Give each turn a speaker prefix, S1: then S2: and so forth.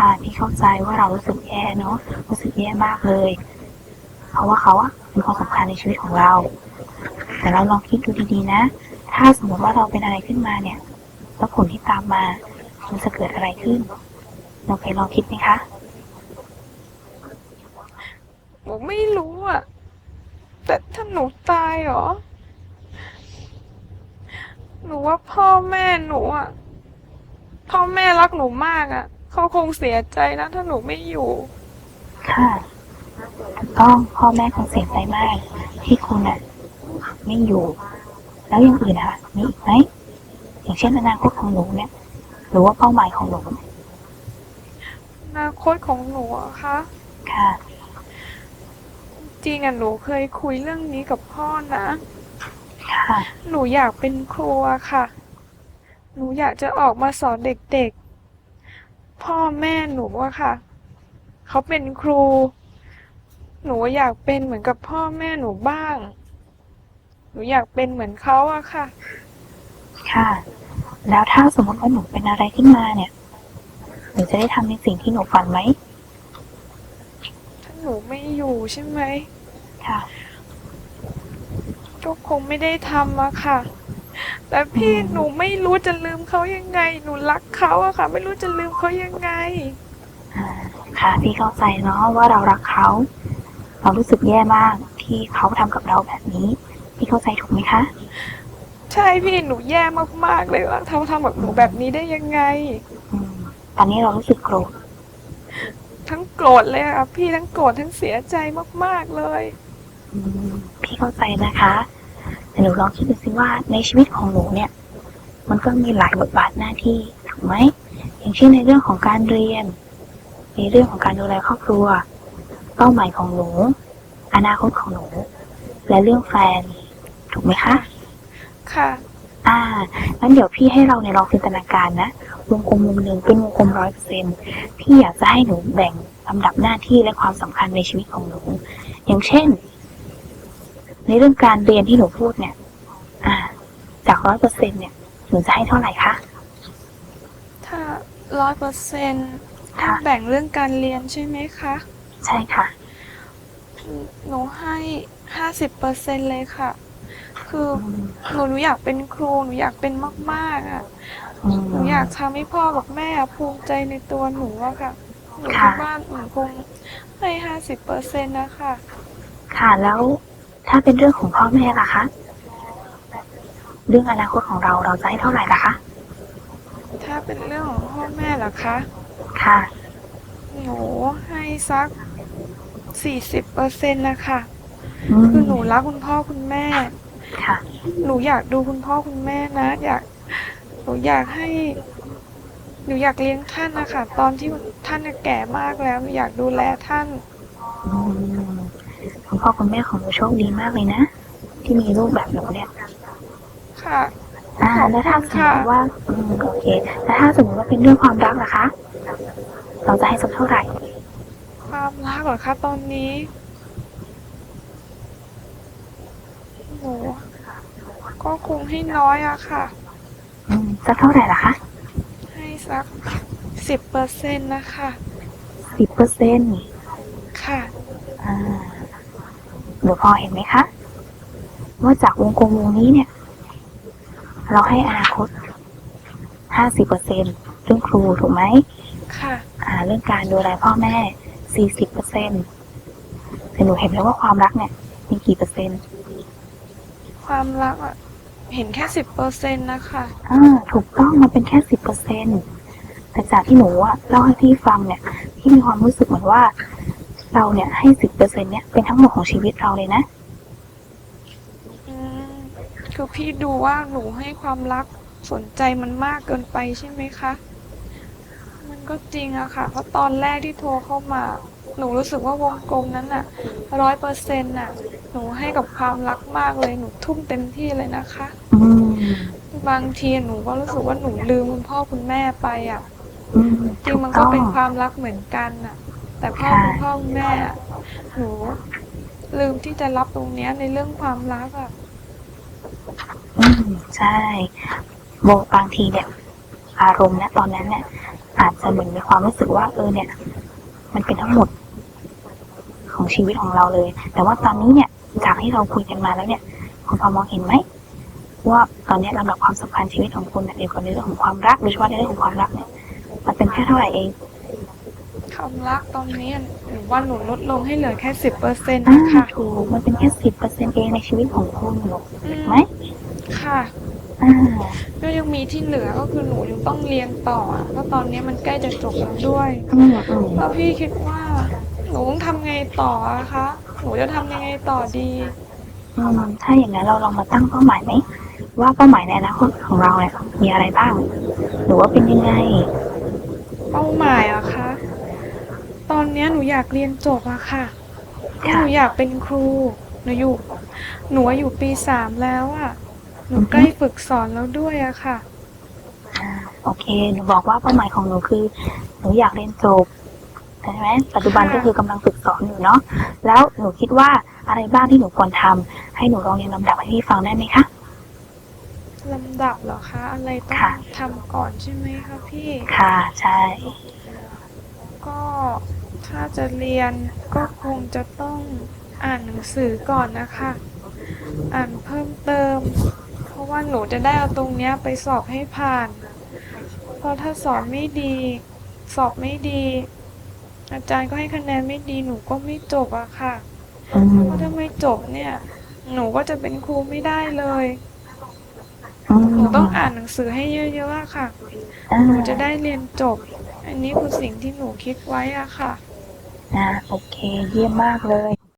S1: ค่ะพี่เข้าใจว่าเรารู้สึกแย่เนาะรู้สึกแย่มากเลย เพราะว่าเขาอะเป็นคนสำคัญในชีวิตของเรา แต่เราลองคิดดูดีๆนะ ถ้าสมมติว่าเราเป็นอะไรขึ้นมาเนี่ยแล้วผลที่ตามมามันจะเกิดอะไรขึ้นเราเคยลองคิดไหมคะ
S2: หนูไม่รู้อะแต่ถ้าหนูตายเหรอ หนูว่าพ่อแม่หนูอะพ่อแม่รักหนูมากอะ เขาคงเสียใจนะถ้าหนูไม่อยู่
S1: ค่ะถูกต้องพ่อแม่คงเสียใจมาก ที่คุณอะไม่อยู่ แล้วอยังอื่นอะมีอีกไหมอย่างเช่นอนาคตของหนูเนี่ย หรือว่าเป้าหมายของหนู
S2: อนาคตของหนูอะคะ
S1: ค่ะ
S2: จริงอะหนูเคยคุยเรื่องนี้กับพ่อนะ
S1: ค่ะ
S2: หนูอยากเป็นครูอะค่ะ หนูอยากจะออกมาสอนเด็กๆ พ่อแม่หนูอะค่ะ เขาเป็นครู หนูอยากเป็นเหมือนกับพ่อแม่หนูบ้าง หนูอยากเป็นเหมือนเขาอะค่ะ
S1: ค่ะ แล้วถ้าสมมติว่าหนูเป็นอะไรขึ้นมาเนี่ย หนูจะได้ทำในสิ่งที่หนูฝันไหม
S2: ถ้าหนูไม่อยู่ใช่ไหม
S1: ค่ะ
S2: ก็คงไม่ได้ทำอะค่ะ แต่พี่
S1: อืม
S2: หนูไม่รู้จะลืมเขายังไง หนูรักเขาอะค่ะ ไม่รู้จะลืมเขายังไง
S1: อ่าค่ะพี่เข้าใจเนาะว่าเรารักเขา เรารู้สึกแย่มากที่เขาทำกับเราแบบนี้ พี่เข้าใจถูกไหมคะ
S2: ใช่พี่หนูแย่มากๆเลยว่าทำทำกับหนูแบบนี้ได้ยังไง
S1: อืม ตอนนี้เรารู้สึกโกรธ
S2: ทั้งโกรธเลยอะพี่ทั้งโกรธทั้งเสียใจมากๆเลย
S1: อืมพี่เข้าใจนะคะ แต่หนูลองคิดดูสิว่าในชีวิตของหนูเนี่ย มันก็มีหลายบทบาทหน้าที่ถูกไหมอย่างเช่นในเรื่องของการเรียน ในเรื่องของการดูแลครอบครัว เป้าหมายของหนู อนาคตของหนู และเรื่องแฟน ถูกไหมคะ
S2: ค่ะ
S1: อ่างั้นเดี๋ยวพี่ให้เราเนี่ยลองจินตนาการนะวงกลมวงหนึ่งเป็นวงกลมร้อยเปอร์เซ็นพี่อยากจะให้หนูแบ่งลำดับหน้าที่และความสำคัญในชีวิตของหนู อย่างเช่น ในเรื่องการเรียนที่หนูพูดเนี่ย อ่า จากร้อยเปอร์เซ็นเนี่ย หนูจะให้เท่าไหร่คะ
S2: ถ้าร้อยเปอร์เซ็นต์
S1: ค่ะ
S2: แบ่งเรื่องการเรียนใช่ไหมคะ
S1: ใช่ค่ะ
S2: หนูให้ห้าสิบเปอร์เซ็นต์เลยค่ะ คือ
S1: อืม
S2: หนูหนูอยากเป็นครู หนูอยากเป็นมาก ๆอะ
S1: อืม
S2: หนูอยากทำให้พ่อกับแม่ภูมิใจในตัวหนูอะค่ะ หนู
S1: ค่ะ
S2: คิดว่าหนูคงให้ห้าสิบเปอร์เซ็นต์นะคะ
S1: ค่ะ แล้ว ถ้าเป็นเรื่องของพ่อแม่ล่ะคะ เรื่องอนาคตของเราเราจะให้เท่าไหร่ล่ะคะ
S2: ถ้าเป็นเรื่องของพ่อแม่เหรอคะ
S1: ค่ะ
S2: หนูให้สักสี่สิบเปอร์เซ็นต์นะคะ
S1: อืม
S2: คือหนูรักคุณพ่อคุณแม่
S1: ค่ะ
S2: หนูอยากดูคุณพ่อคุณแม่นะ อยากหนูอยากให้ หนูอยากเลี้ยงท่านนะคะตอนที่ท่านน่ะแก่มากแล้วหนูอยากดูแลท่าน
S1: อืมคุณ พ่อคุณแม่ของหนูโชคดีมากเลยนะ ที่มีลูกแบบหนูเนี่ย
S2: ค่ะ
S1: อ่า
S2: ขอบคุณ
S1: แล้วถ้าสมม
S2: ค่ะ
S1: ติว่าอืมโอเค แล้วถ้าสมมติว่าเป็นเรื่องความรักล่ะคะ เราจะให้สักเท่าไหร่
S2: ความรักเหรอคะตอนนี้หนูก็คงให้น้อยอะค่ะ
S1: อืมสักเท่าไหร่ล่ะคะ
S2: ให้สักสิบเปอร์เซ็นต์นะคะ
S1: สิบเปอร์เซ็นต์
S2: ค่ะ
S1: อ่าห นูพอเห็นไหมคะว่าจากวงกลมวงนี้เนี่ย เราให้อนาคตห้าสิบเปอร์เซ็นต์เรื่องครูถูกไหม
S2: ค่ะ
S1: อ่า เรื่องการดูแลพ่อแม่สี่สิบเปอร์เซ็นต์แต่หนูเห็นแล้วว่าความรักเนี่ยมีกี่เปอร์เซ็นต์
S2: ความรักอะเห็นแค่สิบเปอร์เซ็นต์นะคะ
S1: อ่าถูกต้องมันเป็นแค่สิบเปอร์เซ็นแต่จากที่หนูอะเล่าให้พี่ฟังเนี่ยพี่มีความรู้สึกเหมือนว่า เราเนี่ยให้สิบเปอร์เซ็นเนี่ยเป็นทั้งหมดของชีวิตเราเลยนะ
S2: อืมคือพี่ดูว่าหนูให้ความรักสนใจมันมากเกินไปใช่ไหมคะ มันก็จริงอะค่ะ เพราะตอนแรกที่โทรเข้ามา หนูรู้สึกว่าวงกลมนั้นอะร้อยเปอร์เซ็นต์อะหนูให้กับความรักมากเลย หนูทุ่มเต็มที่เลยนะคะ
S1: อืม
S2: บางทีหนูก็รู้สึกว่าหนูลืมคุณพ่อคุณแม่ไปอะ
S1: อืม
S2: จริ
S1: ถู
S2: ง
S1: ก
S2: มันก็
S1: ต้อง
S2: เป็นความรักเหมือนกันอะ แต่พ่อ
S1: ค่ะ
S2: คุณพ่อคุณแม่อะหนูลืมที่จะรับตรงเนี้ยในเรื่องความรักอะ
S1: อืมใช่โบบางทีเนี่ย อารมณ์นะตอนนั้นเนี่ย อาจจะเหมือนมีความรู้สึกว่า เออเนี่ย มันเป็นทั้งหมด ของชีวิตของเราเลย แต่ว่าตอนนี้เนี่ยจากที่เราคุยกันมาแล้วเนี่ยคุณพอมองเห็นไหมว่าตอนนี้ลำดับความสำคัญชีวิตของคุณเนี่ยเกี่ยวกับในเรื่องของความรักโดยเฉพาะในเรื่องของความรักเนี่ยมันเป็นแค่เท่าไหร่เอง
S2: ความรักตอนนี้หนูว่าหนูลดลงให้เหลือแค่สิบเปอร์เซ็นต์
S1: อ่า
S2: นะคะ
S1: ถูกมันเป็นแค่สิบเปอร์เซ็นต์เองในชีวิตของคุณหรอก
S2: อืม
S1: ไหม
S2: ค่ะ
S1: อ่า
S2: ก็ยังมีที่เหลือก็คือหนูยังต้องเรียนต่ออะเพราะตอนนี้มันใกล้จะจบแล้วด้วย
S1: อืมอืม
S2: แล้วพี่คิดว่าหนูต้องทำไงต่ออะคะ หนูจะทำยังไงต่อดี
S1: อืมถ้าอย่างนั้นเราลองมาตั้งเป้าหมายไหมว่าเป้าหมายในอนาคตของเราเนี่ยมีอะไรบ้าง หรือว่าเป็นยังไง
S2: เป้าหมายอะคะ ตอ นเนี้ยหนูอยากเรียนจบอะค่ะห
S1: ค่ะ
S2: นูอยากเป็นครู หนูอยู่ หนูอยู่ปีสามแล้วอะหนูใกล้ฝึกสอนแล้วด้วยอะค่ะ
S1: อ่าโอเค หนูบอกว่าเป้าหมายของหนูคือ หนูอยากเรียนจบใช่ไหมปัจจุบัน
S2: ค่ะ
S1: ก็คือกำลังฝึกสอนอยู่เนาะ แล้วหนูคิดว่าอะไรบ้างที่หนูควรทำให้หนูลองเรียนลำดับให้พี่ฟังได้ไหมคะ
S2: ลำดับเหรอคะ อะไรต้อง
S1: ค่ะ
S2: ทำก่อนใช่ไหมคะพี่
S1: ค่ะ ใช่
S2: ก็ ถ้าจะเรียนก็คงจะต้องอ่านหนังสือก่อนนะคะ อ่านเพิ่มเติม เพราะว่าหนูจะได้เอาตรงเนี้ยไปสอบให้ผ่าน เพราะถ้าสอนไม่ดี สอบไม่ดี อาจารย์ก็ให้คะแนนไม่ดีหนูก็ไม่จบอะค่ะ เพราะถ้าไม่จบเนี่ย หนูก็จะเป็นครูไม่ได้เลยหนูต้องอ่านหนังสือให้เยอะๆค่ะ หนูจะได้เรียนจบ อันนี้คือสิ่งที่หนูคิดไว้อะค่ะ
S1: นะโอเค เยี่ยมมากเลย